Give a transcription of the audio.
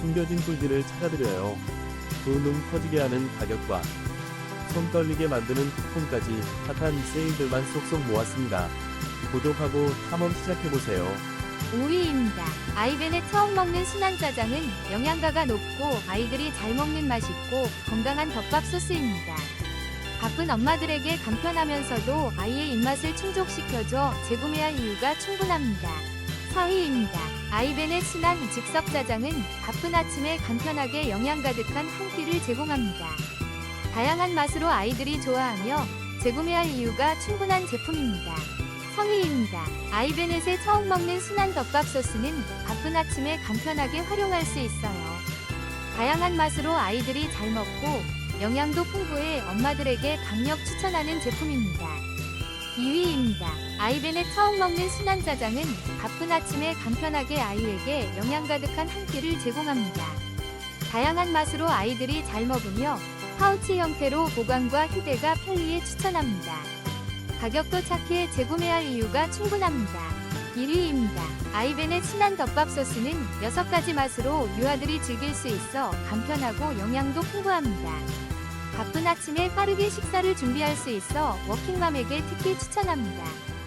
숨겨진 꿀들을 찾아드려요. 두눈 커지게 하는 가격과 손 떨리게 만드는 쿠폰까지 핫한 세일들만 쏙쏙 모았습니다. 구독하고 탐험 시작해보세요. 5위입니다. 아이벤의 처음 먹는 순한짜장은 영양가가 높고 아이들이 잘 먹는 맛있고 건강한 덮밥 소스입니다. 바쁜 엄마들에게 간편하면서도 아이의 입맛을 충족시켜줘 재구매할 이유가 충분합니다. 4위입니다. 아이벤의 순한 즉석 짜장은 바쁜 아침에 간편하게 영양 가득한 한 끼를 제공합니다. 다양한 맛으로 아이들이 좋아하며 재구매할 이유가 충분한 제품입니다. 성희입니다. 아이베넷의 처음 먹는 순한 덮밥 소스는 바쁜 아침에 간편하게 활용할 수 있어요. 다양한 맛으로 아이들이 잘 먹고 영양도 풍부해 엄마들에게 강력 추천하는 제품입니다. 2위입니다. 아이벤의 처음 먹는 순한 짜장은 바쁜 아침에 간편하게 아이에게 영양 가득한 한 끼를 제공합니다. 다양한 맛으로 아이들이 잘 먹으며 파우치 형태로 보관과 휴대가 편리해 추천합니다. 가격도 착해 재구매할 이유가 충분합니다. 1위입니다. 아이벤의 순한 덮밥 소스는 6가지 맛으로 유아들이 즐길 수 있어 간편하고 영양도 풍부합니다. 바쁜 아침에 빠르게 식사를 준비할 수 있어 워킹맘에게 특히 추천합니다.